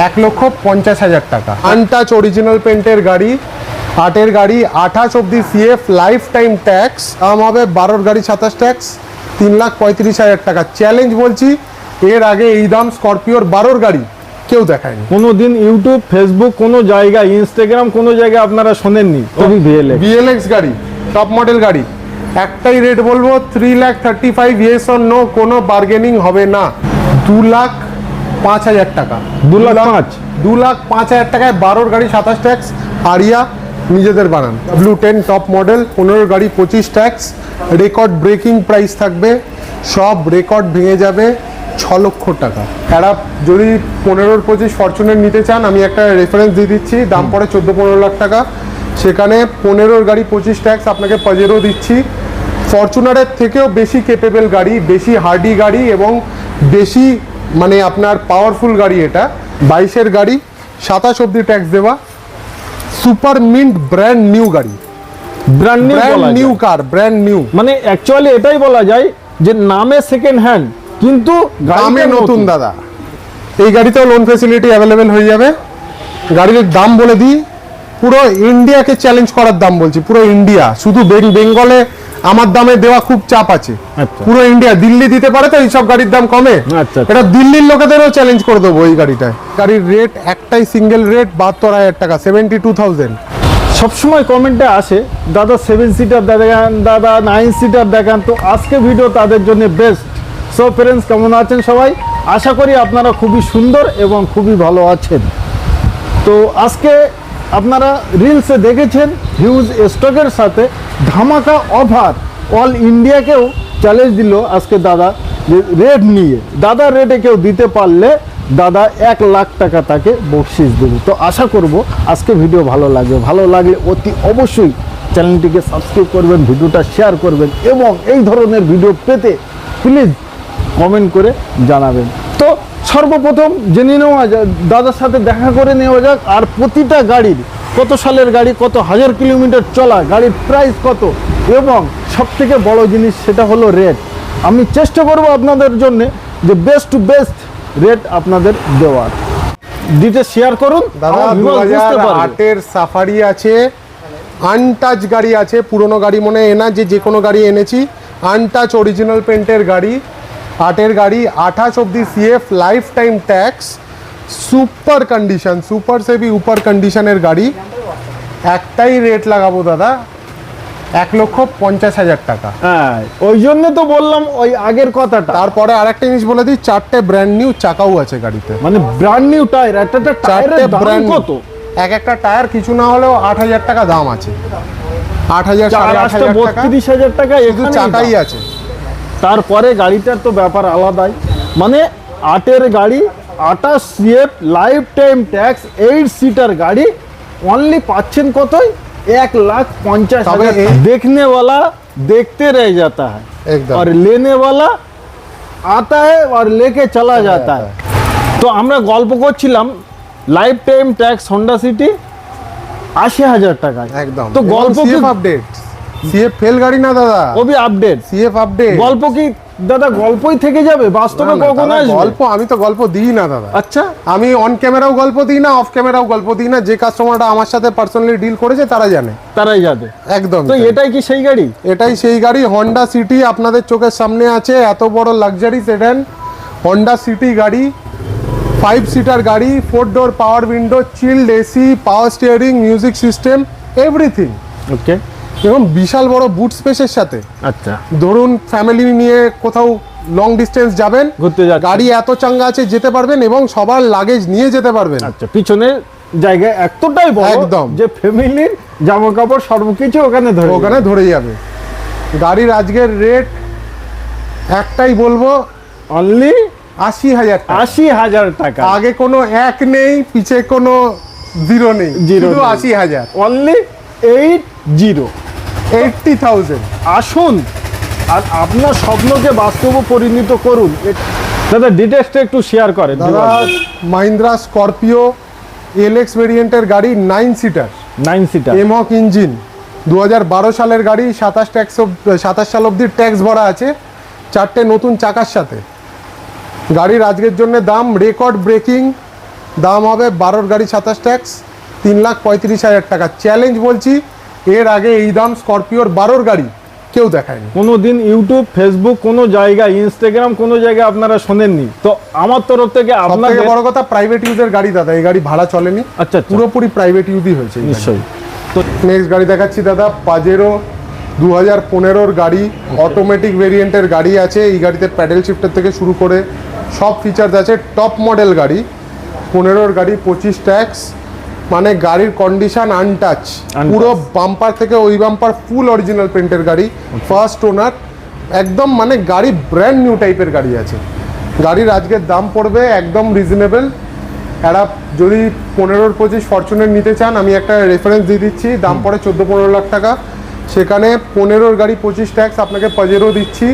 এক লক্ষ পঞ্চাশ হাজার টাকা। আনটাচ অরিজিনাল পেন্টের গাড়ি আটের গাড়ি আঠাশ অব্দি সিএফ লাইফ টাইম ট্যাক্স দাম হবে বারোর গাড়ি সাতাশ ট্যাক্স তিন লাখ পঁয়ত্রিশ হাজার টাকা। চ্যালেঞ্জ বলছি এর আগে এই দাম স্করপিওর বারোর গাড়ি কেউ দেখায়নি। কোনো দিন ইউটিউব ফেসবুক কোনো জায়গায় ইনস্টাগ্রাম কোনো জায়গায় আপনারা শোনেননি। ভিএলএ বিএলএক্স গাড়ি টপ মডেল গাড়ি। একটাই রেট বলব three lakh thirty five yes on no কোনো বার্গেনিং হবে না। দু লাখ পাঁচ হাজার টাকা। দু লাখ পাঁচ? দু লাখ পাঁচ হাজার টাকায় বারোর গাড়ি সাতাশ ট্যাক্স আরিয়া নিজেদের বানান। ব্লু টেন টপ মডেল পনেরোর গাড়ি পঁচিশ ট্যাক্স রেকর্ড ব্রেকিং প্রাইস থাকবে সব রেকর্ড ভেঙে যাবে ছ লক্ষ টাকা। এরা যদি পনেরোর পঁচিশ ফরচুনের নিতে চান আমি একটা রেফারেন্স দিয়ে দিচ্ছি দাম পড়ে চোদ্দ পনেরো লাখ টাকা। সেখানে পনেরোর গাড়ি পঁচিশ ট্যাক্স আপনাকে পাজেরও দিচ্ছি। ফরচুনারের থেকেও বেশি কেপেবল গাড়ি বেশি হার্ডি গাড়ি এবং বেশি মানে আপনার পাওয়ারফুল গাড়ি এটা। বাইশের গাড়ি সাতাশ অব্দি ট্যাক্স দেওয়া। সুপার মিন্ট ব্র্যান্ড নিউ গাড়ি। Brand new brand new car brand new মানে অ্যাকচুয়ালি এটাই বলা যায় যে নামে সেকেন্ড হ্যান্ড কিন্তু দামে নতুন। দাদা। এই গাড়িতেও লোন ফেসিলিটি অ্যাভেলেবেল হয়ে যাবে। গাড়ির দাম বলে দিই পুরো ইন্ডিয়াকে চ্যালেঞ্জ করার দাম বলছি পুরো ইন্ডিয়া শুধু বেঙ্গলে আমার দামে দেওয়া খুব চাপ আছে। আচ্ছা। পুরো ইন্ডিয়া দিল্লি দিতে পারে তো এইসব গাড়ির দাম কমে। আচ্ছা। এটা দিল্লির লোকেদেরও চ্যালেঞ্জ করে দেবো এই গাড়িটায়। গাড়ির রেট একটাই সিঙ্গেল রেট বাহাত্তর হাজার টাকা সেভেন্টি টু থাউজেন্ড সবসময় কমেন্টে আসে দাদা সেভেন সিটার দেখান দাদা নাইন সিটার দেখান। তো আজকে ভিডিও তাদের জন্য বেস্ট সো ফ্রেন্ডস কেমন আছেন সবাই? আশা করি আপনারা খুবই সুন্দর এবং খুবই ভালো আছেন। তো আজকে আপনারা রিলসে দেখেছেন হিউজ স্টকের সাথে ধামাকা অফার অল ইন্ডিয়াকেও চ্যালেঞ্জ দিল আজকে দাদা রেট নিয়ে। দাদা রেটে কেউ দিতে পারলে দাদা এক লাখ টাকা তাকে বকশিস দেবে। তো আশা করব আজকে ভিডিও ভালো লাগবে। ভালো লাগলে অতি অবশ্যই চ্যানেলটিকে সাবস্ক্রাইব করবেন, ভিডিওটা শেয়ার করবেন এবং এই ধরনের ভিডিও পেতে প্লিজ কমেন্ট করে জানাবেন। সর্বপ্রথম জেনে নেওয়া যাক দাদার সাথে দেখা করে নেওয়া যাক আর প্রতিটা গাড়ির কত সালের গাড়ি কত হাজার কিলোমিটার চলা গাড়ির প্রাইস কত এবং সব থেকে বড় জিনিস সেটা হলো রেট আমি চেষ্টা করব আপনাদের জন্য যে বেস্ট টু বেস্ট রেট আপনাদের দেওয়ার। ডিটেলস শেয়ার করুন দাদা দু হাজার সাফারি আছে আনটাচ গাড়ি আছে পুরনো গাড়ি মনে হয় এনা যে যে কোনো গাড়ি এনেছি আনটাচ অরিজিনাল পেন্টের গাড়ি আটের গাড়ি আঠাশ অব্দি CF life time tax super condition super Sevi উপর কন্ডিশনের গাড়ি। একটাই রেট লাগাবো দাদা এক লক্ষ পঞ্চাশ হাজার টাকা। হ্যাঁ ওই জন্য তো বললাম ওই আগের কথাটা। তারপরে আরেকটা জিনিস বলে দিই চারটে ব্র্যান্ড নিউ চাকাও আছে গাড়িতে। মানে ব্র্যান্ড নিউ টায়ার একটা একটা চারটে ব্র্যান্ড কত? এক একটা টায়ার কিছু না হলেও আট হাজার টাকা দাম আছে। আট হাজার সাড়ে আট হাজার টাকা। বত্রিশ হাজার টাকা শুধু চাকাই আছে। তারপরে গাড়িটার তো ব্যাপার আলাদাই মানে আটের গাড়ি আটাশ CF life time tax eight seater গাড়ি অনলি পাচ্ছেন কতই এক লাখ পঞ্চাশ তবে হাজার এই- देखने वाला देखते रह जाता है একদম। और लेने वाला आता है और लेके चला जाता है তো আমরা গল্প করছিলাম life time tax Honda City আশি হাজার টাকা একদম তো গল্প কি সিএফ আপডেট সিএফ ফেল গাড়ি না দাদা? কবি আপডেট সিএফ আপডেট গল্প কি দাদা গল্পই থেকে যাবে? বাস্তবে কখনো আসবে? গল্প আমি তো গল্প দিই না দাদা। আচ্ছা। আমি অন ক্যামেরাও গল্প দিই না অফ ক্যামেরাও গল্প দিই না। যে কাস্টমারটা আমার সাথে পার্সোনালি ডিল করেছে তারা জানে। তারাই যাবে একদম। তো এটাই কি সেই গাড়ি? এটাই সেই গাড়ি। হন্ডা সিটি আপনাদের চোখের সামনে আছে। এত বড় লাক্সারি সেডান হন্ডা সিটি গাড়ি। ফাইভ সিটার গাড়ি। Four door power window chilled AC power steering music system everything okay এবং বিশাল বড় বুট স্পেসের সাথে। আচ্ছা। ধরুন ফ্যামিলি নিয়ে কোথাও লং ডিস্টেন্স যাবেন ঘুরতে যাচ্ছেন। গাড়ি এত চাঙ্গা আছে যেতে পারবেন এবং সবার লাগেজ নিয়ে যেতে পারবেন। আচ্ছা পিছনে জায়গা এতটাই বড় একদম। যে ফ্যামিলির জামা কাপড় সর্বকিছু ওখানে ধরে ওখানে ধরে যাবে। গাড়ির আজকের রেট একটাই বলব অনলি আশি হাজার আশি হাজার টাকা। আগে কোনো এক নেই পিছে কোনো জিরো নেই। জিরো আশি হাজার। Only eight zero eighty thousand আসুন আর আপনার স্বপ্নকে বাস্তবে পরিণত করুন দাদা ডিটেলসটা একটু শেয়ার করেন দাদা মাহিন্দ্রা স্করপিও এলএক্স ভেরিয়েন্টের গাড়ি nine seater nine seater mHawk engine দু হাজার বারো সালের গাড়ি সাতাশ ট্যাক্স সাতাশ সাল অব্দি ট্যাক্স ভরা আছে চারটে নতুন চাকার সাথে। গাড়ির আজকের জন্য দাম রেকর্ড ব্রেকিং দাম হবে বারোর গাড়ি সাতাশ ট্যাক্স তিন লাখ পঁয়ত্রিশ হাজার টাকা। চ্যালেঞ্জ বলছি এর আগে এই দাম স্করপিওর বারোর গাড়ি কেউ দেখায়নি। কোনো দিন ইউটিউব ফেসবুক কোনো জায়গায় ইনস্টাগ্রাম কোনো জায়গায় আপনারা শোনেননি। তো আমার তরফ থেকে আপনাকে বড় কথা প্রাইভেট ইউজের গাড়ি দাদা এই গাড়ি ভাড়া চলেনি। আচ্ছা আচ্ছা। পুরোপুরি প্রাইভেট ইউজই হয়েছে নিশ্চয়ই। তো নেক্সট গাড়ি দেখাচ্ছি দাদা পাজেরো দু হাজার পনেরোর গাড়ি অটোমেটিক ভেরিয়েন্টের গাড়ি আছে। এই গাড়িতে প্যাডেল শিফটের থেকে শুরু করে সব ফিচার্স আছে। টপ মডেল গাড়ি পনেরোর গাড়ি পঁচিশ ট্যাক্স মানে গাড়ির কন্ডিশন আনটাচ পুরো বাম্পার থেকে ওই বাম্পার ফুল অরিজিনাল প্রিন্টের গাড়ি ফার্স্ট ওনার একদম মানে গাড়ি ব্র্যান্ড নিউ টাইপের গাড়ি আছে। গাড়ির আজকের দাম পড়বে একদম রিজনেবল একটা যদি পনেরোর পঁচিশ ফরচুনের নিতে চান আমি একটা রেফারেন্স দিয়ে দিচ্ছি দাম পড়ে চোদ্দ পনেরো লাখ টাকা। সেখানে পনেরোর গাড়ি পঁচিশ ট্যাক্স আপনাকে পাজেরও দিচ্ছি।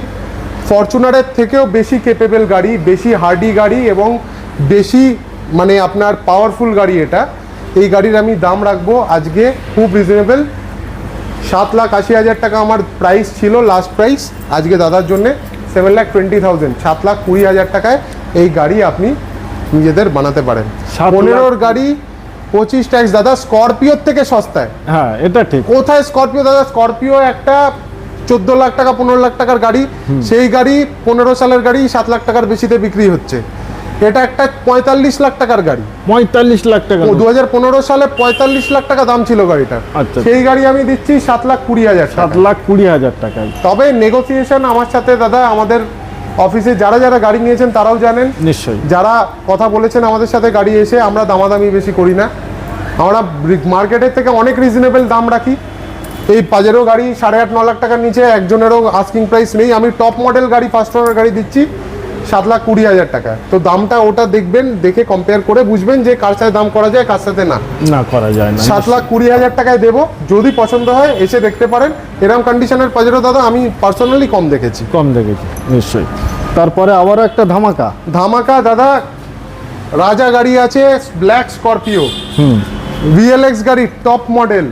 ফরচুনারের থেকেও বেশি কেপেবল গাড়ি বেশি হার্ডি গাড়ি এবং বেশি মানে আপনার পাওয়ারফুল গাড়ি এটা। এই গাড়ির আমি দাম রাখব আজকে খুব রিজনেবল সাত লাখ আশি হাজার টাকা আমার প্রাইস ছিল লাস্ট প্রাইস আজকে দাদার জন্য সেভেন লাখ টোয়েন্টি থাউজেন্ড সাত লাখ কুড়ি হাজার টাকায় এই গাড়ি আপনি নিজেদের বানাতে পারেন। পনেরোর গাড়ি পঁচিশ ট্যাক্স দাদা স্করপিওর থেকে সস্তায়। হ্যাঁ এটা ঠিক। কোথায় স্করপিও দাদা স্করপিও একটা চোদ্দ লাখ টাকা পনেরো লাখ টাকার গাড়ি। সেই গাড়ি পনেরো সালের গাড়ি সাত লাখ টাকার বেশিতে বিক্রি হচ্ছে। এটা একটা পঁয়তাল্লিশ লাখ টাকার গাড়ি। পঁয়তাল্লিশ লাখ টাকা দু হাজার পনেরো সালে পঁয়তাল্লিশ লাখ টাকা দাম ছিল গাড়িটার আচ্ছা। সেই গাড়ি আমি দিচ্ছি সাত লাখ কুড়ি হাজার সাত লাখ কুড়ি হাজার টাকায় তবে নেগোসিয়েশন আমার সাথে দাদা আমাদের অফিসে যারা যারা গাড়ি নিয়েছেন তারাও জানেন। নিশ্চয়ই। যারা কথা বলেছেন আমাদের সাথে গাড়ি এসে আমরা দামাদামি বেশি করি না। আমরা মার্কেটের থেকে অনেক রিজনেবল দাম রাখি। এই পাজেরও গাড়ি সাড়ে আট ন লাখ টাকার নিচে একজনেরও আস্কিং প্রাইস নেই। আমি টপ মডেল গাড়ি ফার্স্ট ওনার গাড়ি দিচ্ছি। সাত লাখ কুড়ি হাজার টাকা। তো দামটা ওটা দেখবেন দেখে কম্পেয়ার করে বুঝবেন যে কার সাথে দাম করা যায় কার সাথে না। না করা যায় না। সাত লাখ কুড়ি হাজার টাকায় দেবো যদি পছন্দ হয় এসে দেখতে পারেন। এরকম কন্ডিশনের পাজেরো দাদা আমি পার্সোনালি কম দেখেছি। কম দেখেছি নিশ্চয়ই। তারপরে আবারও একটা ধামাকা। ধামাকা দাদা রাজা গাড়ি আছে ব্ল্যাক স্করপিও হুম। ভিএলএক্স গাড়ি টপ মডেল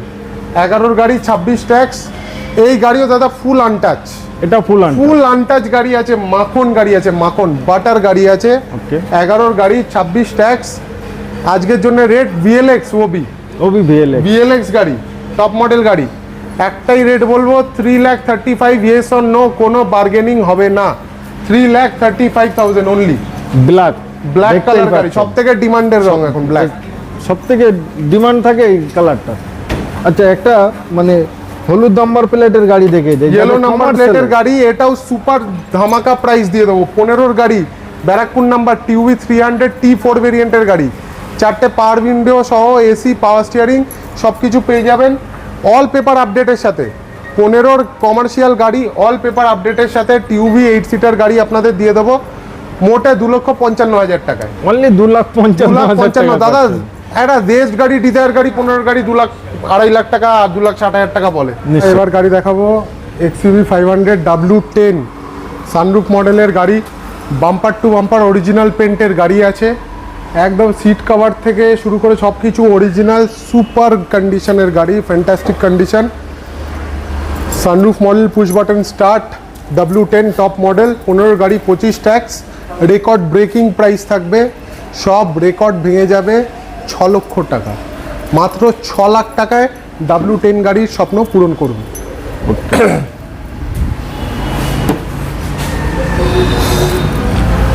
এগারোর গাড়ি ছাব্বিশ ট্যাক্স এই গাড়িও দাদা ফুল আনটাচ এটা ফুল আন ফুল আনটাচ গাড়ি আছে মাখন গাড়ি আছে মাখন বাটার গাড়ি আছে. এগারোর গাড়ি ছাব্বিশ ট্যাক্স আজকের জন্য রেট ভিএলএক্স ওবি ওবি ভিএলএ ভিএলএক্স গাড়ি টপ মডেল গাড়ি। একটাই রেট বলব three lakh thirty five yes on no কোনো বার্গেনিং হবে না। Three lakh thirty five thousand only black black colour গাড়ি সব থেকে ডিমান্ডের রং এখন ব্ল্যাক সব থেকে ডিমান্ড থাকে এই কালারটা আচ্ছা একটা মানে হলুদ নাম্বার প্লেটের গাড়ি দেখে ইয়েলো নাম্বার প্লেটের গাড়ি এটাও সুপার ধামাকা প্রাইস দিয়ে দেবো। পনেরোর গাড়ি Barrackpore number TUV three hundred T four ভেরিয়েন্টের গাড়ি। চারটে পাওয়ার উইন্ডো সহ এসি পাওয়ার স্টিয়ারিং সব কিছু পেয়ে যাবেন অল পেপার আপডেটের সাথে। পনেরোর কমার্শিয়াল গাড়ি অল পেপার আপডেটের সাথে টিউবি এইট সিটার গাড়ি আপনাদের দিয়ে দেবো। মোটে দু লক্ষ পঞ্চান্ন হাজার টাকায়। অনলি দু লাখ পঞ্চান্ন দাদা একটা রেস্ট গাড়ি ডিজায়ার গাড়ি পনেরো গাড়ি দু লাখ আড়াই লাখ টাকা আর দু লাখ ষাট হাজার টাকা বলে। এবার গাড়ি দেখাবো XUV five hundred W ten sunroof মডেলের গাড়ি বাম্পার টু বাম্পার অরিজিনাল পেন্টের গাড়ি আছে। একদম সিট কভার থেকে শুরু করে সব কিছু অরিজিনাল সুপার কন্ডিশনের গাড়ি fantastic condition sunroof model push button start W ten top model পনেরো গাড়ি পঁচিশ ট্যাক্স রেকর্ড ব্রেকিং প্রাইস থাকবে সব রেকর্ড ভেঙে যাবে ছ লক্ষ টাকা। মাত্র ছ লাখ টাকায় ডাব্লিউ টেন গাড়ির স্বপ্ন পূরণ করুন।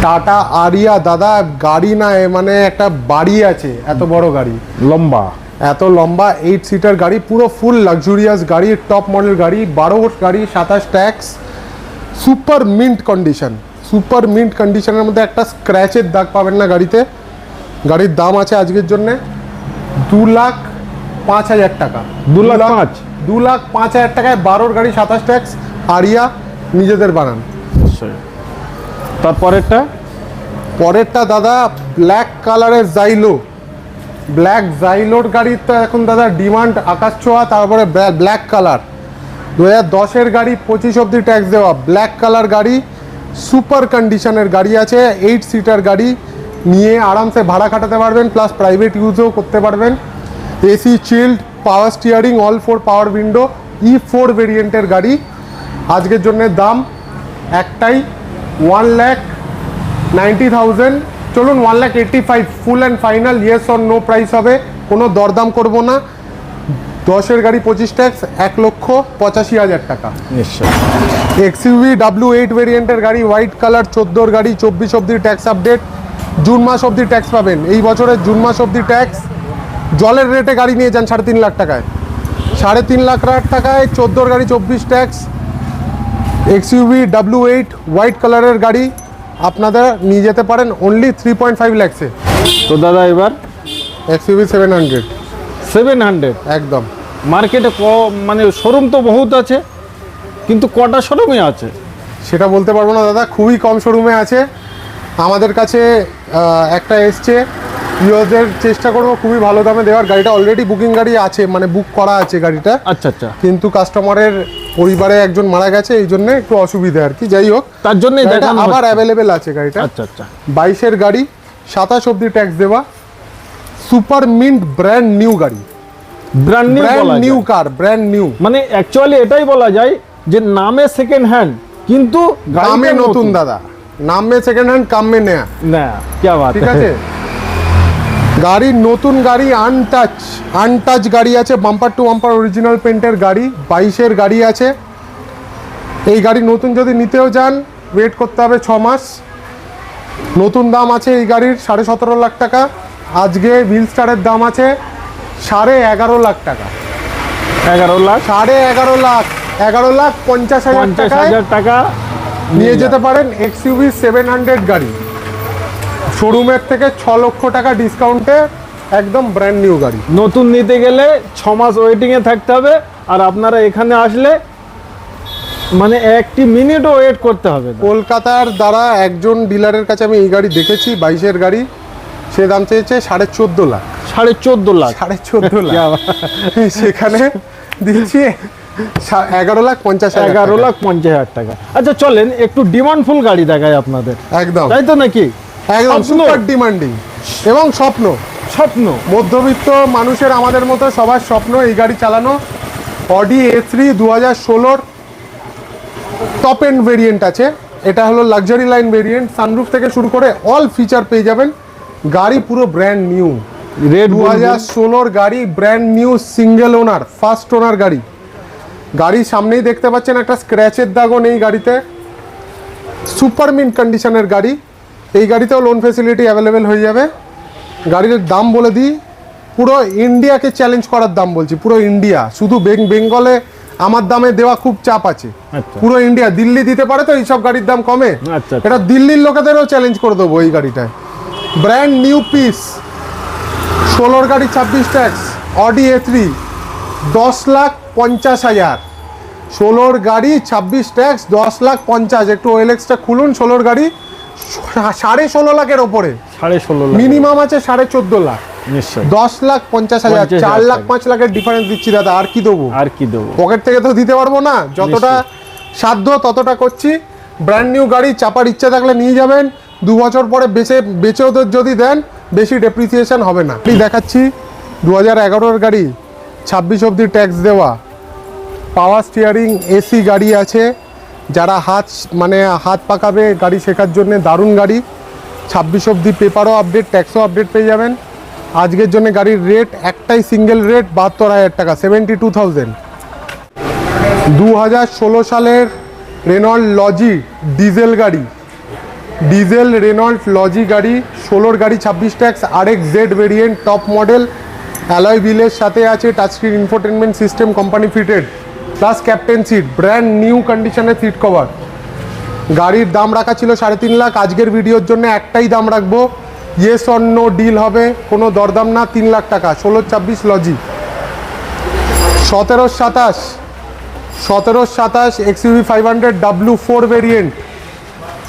টাটা আরিয়া দাদা গাড়ি না মানে একটা বাড়ি আছে এত বড় গাড়ি। লম্বা। এত লম্বা এইট সিটার গাড়ি পুরো ফুল লাক্সুরিয়াস গাড়ি টপ মডেল গাড়ি বারো গাড়ি সাতাশ tax super mint condition super mint কন্ডিশনের মধ্যে একটা স্ক্র্যাচের দাগ পাবেন না গাড়িতে। গাড়ির দাম আছে আজকের জন্য দু লাখ পাঁচ হাজার টাকা। দু লাখ পাঁচ? দু লাখ পাঁচ হাজার টাকায় বারোর গাড়ি সাতাশ ট্যাক্স আরিয়া নিজেদের বানান। নিশ্চয়ই তারপরেরটা পরেরটা? দাদা ব্ল্যাক কালারের জাইলো ব্ল্যাক জাইলোর গাড়ির তো এখন দাদা ডিমান্ড আকাশ ছোঁয়া তারপরে ব্ল্যাক কালার দু হাজার দশের গাড়ি পঁচিশ অব্দি ট্যাক্স দেওয়া। ব্ল্যাক কালার গাড়ি সুপার কন্ডিশনের গাড়ি আছে এইট সিটার গাড়ি নিয়ে আরামসে ভাড়া খাটাতে পারবেন প্লাস প্রাইভেট ইউজও করতে পারবেন। AC chilled power steering all four power window E four ভেরিয়েন্টের গাড়ি। আজকের জন্য দাম একটাই ওয়ান ল্যাক নাইনটি থাউজেন্ড চলুন one lakh eighty five full and final yes or no price হবে কোনো দরদাম করব না। দশের গাড়ি পঁচিশ ট্যাক্স এক লক্ষ পঁচাশি হাজার টাকা। নিশ্চয়ই। এক্সইউভি ডাব্লিউ এইট ভেরিয়েন্টের গাড়ি হোয়াইট কালার চোদ্দোর গাড়ি চব্বিশ অব্দি ট্যাক্স আপডেট জুন মাস অব্দি ট্যাক্স পাবেন। এই বছরের জুন মাস অব্দি ট্যাক্স জলের রেটে গাড়ি নিয়ে যান সাড়ে তিন লাখ টাকায়। সাড়ে তিন লাখ টাকায় চোদ্দোর গাড়ি চব্বিশ tax XUV W eight white কালারের গাড়ি আপনারা নিয়ে যেতে পারেন অনলি থ্রি পয়েন্ট ফাইভ ল্যাক্সে তো দাদা এবার? XUV seven hundred seven hundred একদম। মার্কেটে ক মানে শোরুম তো বহুত আছে কিন্তু কটা শোরুমে আছে? সেটা বলতে পারব না দাদা খুবই কম শোরুমে আছে। আমাদের কাছে একটা এসছে। ইউজের চেষ্টা করব খুবই ভালো দামে দেওয়ার। গাড়িটা অলরেডি বুকিং গাড়ি আছে মানে বুক করা আছে গাড়িটা। আচ্ছা আচ্ছা। কিন্তু কাস্টমারের পরিবারে একজন মারা গেছে এই জন্য একটু অসুবিধা আর কি। যাই হোক তার জন্য আবার। অ্যাভেলেবেল আছে গাড়িটা। আচ্ছা আচ্ছা। বাইশের গাড়ি সাতাশ অব্দি ট্যাক্স দেওয়া। সুপার মিন্ট ব্র্যান্ড নিউ গাড়ি। Brand new brand new car brand new মানে অ্যাকচুয়ালি এটাই বলা যায় যে নামে সেকেন্ড হ্যান্ড কিন্তু দামে নতুন। দাদা। নামে সেকেন্ড হ্যান্ড কামে নেয়া। না বাত ঠিক আছে? গাড়ি নতুন গাড়ি আনটাচ আনটাচ গাড়ি আছে বাম্পার টু বাম্পার অরিজিনাল পেন্টের গাড়ি বাইশের গাড়ি আছে। এই গাড়ি নতুন যদি নিতেও যান ওয়েট করতে হবে ছ মাস। নতুন দাম আছে এই গাড়ির সাড়ে সতেরো লাখ টাকা। আজকে হুইল স্টারের দাম আছে সাড়ে এগারো লাখ টাকা। এগারো লাখ? সাড়ে এগারো লাখ। এগারো লাখ পঞ্চাশ হাজার টাকা। নিয়ে যেতে পারেন এক্সইউভি সেভেন হান্ড্রেড গাড়ি। শোরুমের থেকে ছ লক্ষ টাকা ডিসকাউন্টে একদম ব্র্যান্ড নিউ গাড়ি। নতুন নিতে গেলে ছ মাস ওয়েটিংয়ে থাকতে হবে আর আপনারা এখানে আসলে মানে একটি মিনিটও ওয়েট করতে হবে কলকাতার দ্বারা একজন ডিলারের কাছে আমি এই গাড়ি দেখেছি বাইশের গাড়ি। সে দাম চেয়েছে সাড়ে চোদ্দ লাখ। সাড়ে চোদ্দ লাখ। সাড়ে চোদ্দ লাখ। সেখানে দিচ্ছি এগারো লাখ পঞ্চাশ এগারো টাকা। লাখ পঞ্চাশ হাজার টাকা। আচ্ছা চলেন একটু ডিমান্ডফুল গাড়ি দেখায় আপনাদের। একদম। তাই তো নাকি? একদম। সুপার ডিমান্ডিং এবং স্বপ্ন। স্বপ্ন। মধ্যবিত্ত মানুষের আমাদের মতো সবার স্বপ্ন এই গাড়ি চালানো। অডি এ থ্রি দু হাজার ষোলোর টপ এন্ড ভেরিয়েন্ট আছে। এটা হলো লাক্সারি লাইন ভেরিয়েন্ট সানরুফ থেকে শুরু করে অল ফিচার পেয়ে যাবেন। গাড়ি পুরো ব্র্যান্ড নিউ রেড দু হাজার ষোলোর গাড়ি brand new single owner first owner গাড়ি। গাড়ির সামনেই দেখতে পাচ্ছেন একটা স্ক্র্যাচের দাগও নেই গাড়িতে। সুপার মিন্ট কন্ডিশনের গাড়ি। এই গাড়িতেও লোন ফেসিলিটি অ্যাভেলেবেল হয়ে যাবে। গাড়ির দাম বলে দিই পুরো ইন্ডিয়াকে চ্যালেঞ্জ করার দাম বলছি পুরো ইন্ডিয়া শুধু বেঙ্গলে আমার দামে দেওয়া খুব চাপ আছে। আচ্ছা। পুরো ইন্ডিয়া দিল্লি দিতে পারে তো এইসব গাড়ির দাম কমে। আচ্ছা, আচ্ছা। এটা দিল্লির লোকেদেরও চ্যালেঞ্জ করে দেবো এই গাড়িটায়। ব্র্যান্ড নিউ পিস ষোলোর গাড়ি ছাব্বিশ ট্যাক্স অডি এ থ্রি দশ লাখ পঞ্চাশ হাজার। ষোলোর গাড়ি ছাব্বিশ ট্যাক্স দশ লাখ পঞ্চাশ। একটু ওয়েলেক্সটা খুলুন ষোলোর গাড়ি সাড়ে ষোলো লাখের ওপরে। সাড়ে ষোলো মিনিমাম আছে সাড়ে চোদ্দ লাখ। দশ লাখ পঞ্চাশ হাজার চার লাখ পাঁচ লাখের ডিফারেন্স দিচ্ছি দাদা আর কি দেবো? আর কি দেবো? পকেট থেকে তো দিতে পারব না যতটা সাধ্য ততটা করছি। ব্র্যান্ড নিউ গাড়ি চাপার ইচ্ছা থাকলে নিয়ে যাবেন। দু বছর পরে বেচে বেচেও যদি দেন বেশি ডেপ্রিসিয়েশন হবে না। দেখাচ্ছি দু হাজার এগারোর গাড়ি। ছাব্বিশ অবধি ট্যাক্স দেওয়া। পাওয়ার স্টিয়ারিং এসি গাড়ি আছে। যারা হাত মানে হাত পাকাবে গাড়ি শেখার জন্য দারুণ গাড়ি। ছাব্বিশ অবধি পেপারও আপডেট ট্যাক্সও আপডেট পেয়ে যাবেন। আজকের জন্য গাড়ির রেট একটাই সিঙ্গেল রেট বাহাত্তর হাজার টাকা সেভেন্টি টু থাউজেন্ড দু হাজার ষোলো সালের রেনল্ড লজি ডিজেল গাড়ি। ডিজেল রেনল্ড লজি গাড়ি, ষোলোর গাড়ি, ছাব্বিশ ট্যাক্স আরেক Z variant top model alloy বিলের সাথে আছে touchscreen infotainment system company fitted plus captain seat brand new কন্ডিশনের সিট কভার গাড়ির দাম রাখা ছিল সাড়ে তিন লাখ, আজকের ভিডিওর জন্য একটাই দাম রাখব। ইয়েস অন্য ডিল হবে, কোনো দরদাম না, তিন লাখ টাকা, ষোলো ছাব্বিশ লজি। সতেরো সাতাশ সতেরো সাতাশ XUV five hundred W four variant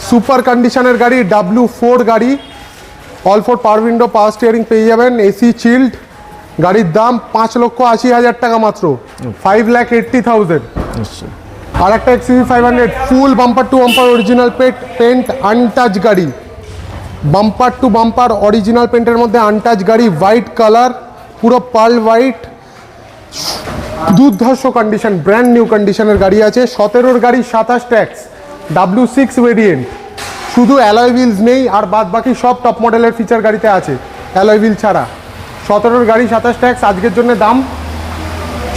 super কন্ডিশনের গাড়ি ডাব্লু ফোর গাড়ি। All four power window power steering পেয়ে যাবেন এসি চিল্ড গাড়ির দাম পাঁচ লক্ষ আশি হাজার টাকা মাত্র। ফাইভ ল্যাক এইট্টি থাউজেন্ড আর একটা XUV five hundred full bumper to bumper original pet paint untouch গাড়ি। বাম্পার টু বাম্পার অরিজিনাল পেন্টের মধ্যে আনটাচ গাড়ি হোয়াইট কালার পুরো পার্ল হোয়াইট দুর্ধর্ষ কন্ডিশন ব্র্যান্ড নিউ কন্ডিশনের গাড়ি আছে। সতেরোর গাড়ি সাতাশ ট্যাক্স ডাব্লিউ সিক্স ভেরিয়েন্ট শুধু অ্যালয় হুইলস নেই আর বাদ বাকি সব টপ মডেলের ফিচার গাড়িতে আছে অ্যালয় হুইল ছাড়া। সতেরোর গাড়ি সাতাশ ট্যাক্স আজকের জন্য দাম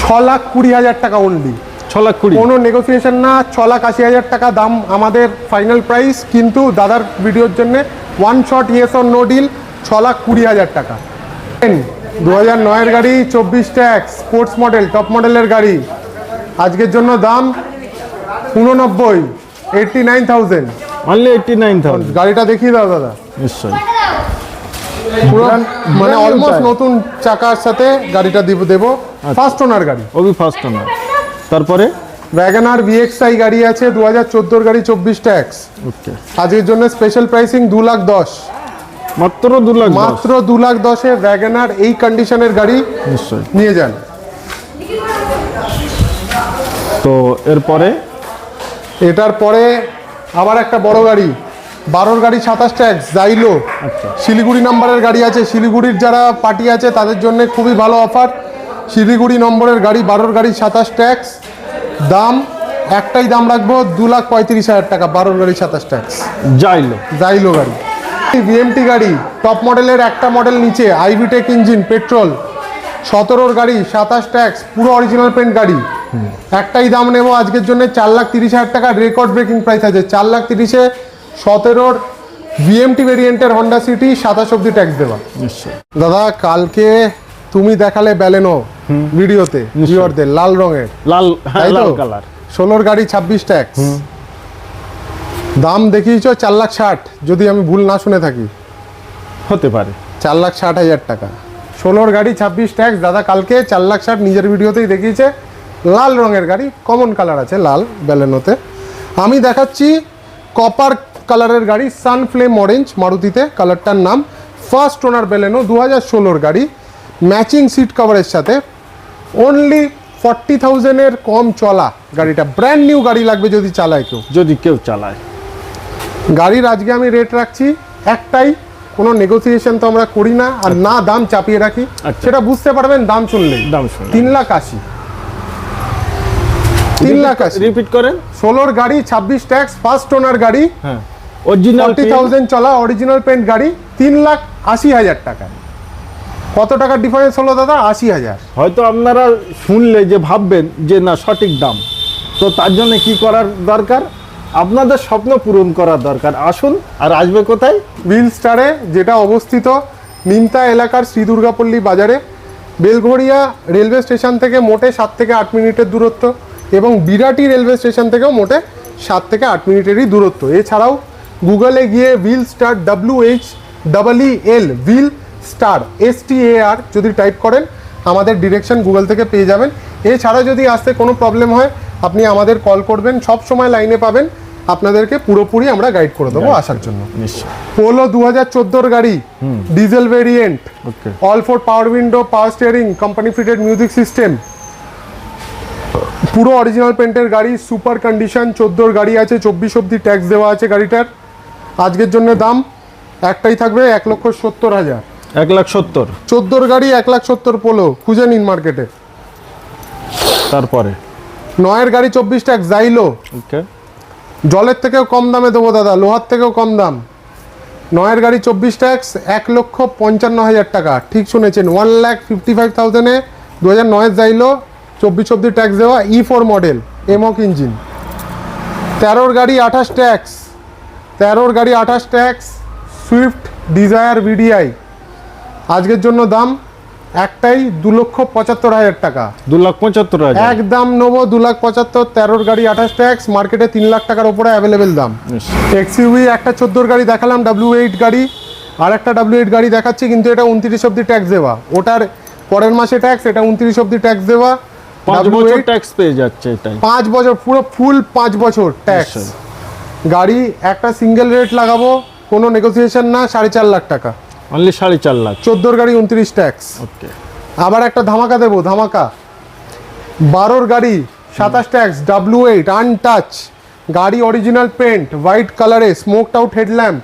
ছ লাখ কুড়ি হাজার টাকা অনলি ছ লাখ কুড়ি? কোনো নেগোসিয়েশন না ছ লাখ আশি হাজার টাকা দাম আমাদের ফাইনাল প্রাইস কিন্তু দাদার ভিডিওর জন্য one shot yes or no deal ছ লাখ কুড়ি হাজার টাকা। দু হাজার নয়ের গাড়ি চব্বিশ ট্যাক্স স্পোর্টস মডেল টপ মডেলের গাড়ি। আজকের জন্য দাম উননব্বই eighty nine thousand only eighty nine thousand গাড়িটা দেখিয়ে দাও দাদা। নিশ্চয়ই। পুরো মানে অলমোস্ট নতুন চাকার সাথে গাড়িটা দিব দেবো। ফার্স্ট ওনার গাড়ি। ওবি ফার্স্ট ওনার তারপরে? ওয়াগনার ভিএক্সআই গাড়ি আছে দু হাজার চোদ্দোর গাড়ি চব্বিশ ট্যাক্স ওকে আজকের জন্য স্পেশাল প্রাইসিং দু লাখ দশ। মাত্র দু লাখ মাত্র দু লাখ দশে ওয়াগনার এই কন্ডিশনের গাড়ি নিশ্চয়ই। নিয়ে যান। তো এরপরে? এটার পরে আবার একটা বড় গাড়ি। বারোর গাড়ি সাতাশ ট্যাক্স জাইলো আচ্ছা। শিলিগুড়ি নাম্বারের গাড়ি আছে। শিলিগুড়ির যারা পার্টি আছে তাদের জন্য খুবই ভালো অফার। শিলিগুড়ি নম্বরের গাড়ি বারোর গাড়ি সাতাশ ট্যাক্স। দাম একটাই দাম রাখব দু লাখ পঁয়ত্রিশ হাজার টাকা বারোর গাড়ি সাতাশ ট্যাক্স। যাইলো। জাইলো গাড়ি। বিএমটি গাড়ি টপ মডেলের একটা মডেল নিচে আইভিটেক ইঞ্জিন পেট্রোল। সতেরোর গাড়ি সাতাশ ট্যাক্স পুরো অরিজিনাল পেন্ট গাড়ি। একটাই দাম নেব আজকের জন্য চার লাখ তিরিশ হাজার টাকা রেকর্ড ব্রেকিং প্রাইস আছে। চার লাখ তিরিশে সতেরোর বিএমটি ভেরিয়েন্টের হন্ডা সিটি সাতাশ অব্দি ট্যাক্স দেওয়া। দাদা কালকে তুমি দেখালে ব্যালেনো ভিডিওতে ভিউয়ারদের লাল রঙের। লাল লাল কালার ষোলোর গাড়ি ছাব্বিশ ট্যাক্স দাম দেখিয়েছ চার লাখ ষাট যদি আমি ভুল না শুনে থাকি। হতে পারে। চার লাখ ষাট হাজার টাকা। ষোলোর গাড়ি ছাব্বিশ ট্যাক্স দাদা কালকে চার লাখ ষাট নিজের ভিডিওতেই দেখিয়েছে। লাল রঙের গাড়ি কমন কালার আছে লাল ব্যালেনোতে আমি দেখাচ্ছি কপার কালারের গাড়ি সানফ্লেম অরেঞ্জ মারুতিতে কালারটার নাম ফার্স্ট ওনার বেলেনো দু হাজার ষোলোর গাড়ি ম্যাচিং সিট কভারের সাথে। অনলি ফর্টি থাউজেন্ডের কম চলা গাড়িটা ব্র্যান্ড নিউ গাড়ি লাগবে যদি চালায় কেউ। যদি কেউ চালায়। গাড়ির আজকে আমি রেট রাখছি একটাই কোনো নেগোসিয়েশন তো আমরা করি না আর না দাম চাপিয়ে রাখি। আচ্ছা। সেটা বুঝতে পারবেন দাম শুনলেই। দাম শুনলেই। তিন লাখ আশি। তিন লাখ আশি। রিপিট করেন। ষোলোর গাড়ি ছাব্বিশ ট্যাক্স ফার্স্ট ওনার গাড়ি। হ্যাঁ। অরিজিনাল থাউজেন্ড চলা অরিজিনাল পেন্ট গাড়ি তিন লাখ আশি হাজার টাকা। কত টাকার ডিফারেন্স হলো দাদা? আশি হাজার। হয়তো আপনারা শুনলে যে ভাববেন যে না সঠিক দাম। তো তার জন্য কি করার দরকার? আপনাদের স্বপ্ন পূরণ করার দরকার। আসুন আর আসবে কোথায়? হুইল স্টারে যেটা অবস্থিত নিমতা এলাকার শ্রী দুর্গাপল্লী বাজারে বেলঘড়িয়া রেলওয়ে স্টেশন থেকে মোটে সাত থেকে আট মিনিটের দূরত্ব এবং বিরাটি রেলওয়ে স্টেশন থেকেও মোটে সাত থেকে আট মিনিটেরই দূরত্ব। এছাড়াও গুগলে গিয়ে wheel star W H double E L wheel star S T A R যদি টাইপ করেন আমাদের ডিরেকশন গুগল থেকে পেয়ে যাবেন। এছাড়া যদি আসতে কোনো প্রবলেম হয় আপনি আমাদের কল করবেন সব সময় লাইনে পাবেন। আপনাদেরকে পুরোপুরি আমরা গাইড করে দেবো আসার জন্য। পোলো দু হাজার চোদ্দোর গাড়ি diesel variant okay all four power window power steering company fitted music system পুরো অরিজিনাল পেন্টের গাড়ি সুপার কন্ডিশন চোদ্দোর গাড়ি আছে চব্বিশ অব্দি ট্যাক্স দেওয়া আছে গাড়িটার। আজকের জন্য দাম একটাই থাকবে এক লক্ষ সত্তর হাজার। এক লাখ সত্তর। চোদ্দোর গাড়ি এক লাখ সত্তর পোলো খুঁজে নিন মার্কেটে। তারপরে? নয়ের গাড়ি চব্বিশ ট্যাক্স জাইলো। ওকে। জলের থেকেও কম দামে দেবো দাদা লোহার থেকেও কম দাম। নয়ের গাড়ি চব্বিশ ট্যাক্স এক লক্ষ পঞ্চান্ন হাজার টাকা। ঠিক শুনেছেন ওয়ান ল্যাক ফিফটি ফাইভ থাউজেন্ডে দু হাজার নয়ের যাইলো চব্বিশ অব্দি ট্যাক্স দেওয়া E four model mHawk engine. তেরোর গাড়ি আঠাশ ট্যাক্স তেরোর গাড়ি আঠাশ ট্যাক্স সুইফট ডিজায়ার ভিডিআই। আজকের জন্য দাম একটাই দু লক্ষ পঁচাত্তর হাজার টাকা। দু লাখ পঁচাত্তর হাজার। এক দাম নেব দু লাখ পঁচাত্তর তেরোর গাড়ি আঠাশ ট্যাক্স মার্কেটে তিন লাখ টাকার ওপরে অ্যাভেলেবেল দাম। এক্সইউভি একটা চোদ্দোর গাড়ি দেখালাম ডাব্লিউ এইট গাড়ি। আর একটা ডাব্লিউ এইট গাড়ি দেখাচ্ছি কিন্তু এটা উনত্রিশ অব্দি ট্যাক্স দেওয়া। ওটার পরের মাসে ট্যাক্স এটা উনত্রিশ অব্দি ট্যাক্স দেওয়া। পাঁচ W8 বছর ট্যাক্স পেয়ে যাচ্ছে পাঁচ বছর পুরো ফুল পাঁচ বছর ট্যাক্স। গাড়ি একটা সিঙ্গেল রেট লাগাবো কোনো নেগোসিয়েশন না সাড়ে চার লাখ টাকা। অনলি সাড়ে চার লাখ। চোদ্দোর গাড়ি উনত্রিশ ট্যাক্স ওকে আবার একটা ধামাকা দেবো ধামাকা। বারোর গাড়ি সাতাশ ট্যাক্স ডাব্লু এইট আনটাচ গাড়ি অরিজিনাল পেন্ট হোয়াইট কালারে smoked out headlamp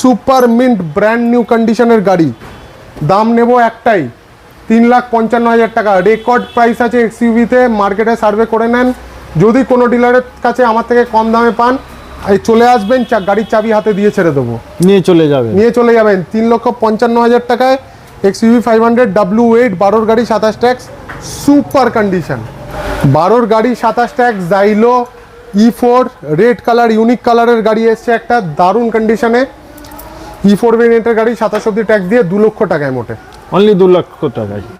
super mint brand new কন্ডিশনের গাড়ি। দাম নেব একটাই তিন লাখ পঞ্চান্ন হাজার টাকা। রেকর্ড প্রাইস আছে এক্সইউভিতে মার্কেটে সার্ভে করে নেন। যদি কোনো ডিলারের কাছে আমার থেকে কম দামে পান এই চলে আসবেন চা- গাড়ির চাবি হাতে দিয়ে ছেড়ে দেবো। নিয়ে চলে যাবে নিয়ে চলে যাবেন। তিন লক্ষ পঞ্চান্ন হাজার টাকায় XUV five hundred W eight বারোর গাড়ি সাতাশ ট্যাক্স সুপার কন্ডিশন বারোর গাড়ি সাতাশ tax Xylo E four red colour unique কালারের গাড়ি এসছে একটা দারুণ কন্ডিশনে ই ফোর ভেরিয়েন্টের গাড়ি সাতাশ অব্দি ট্যাক্স দিয়ে দু লক্ষ টাকায় মোটে। অনলি দু লক্ষ টাকায়।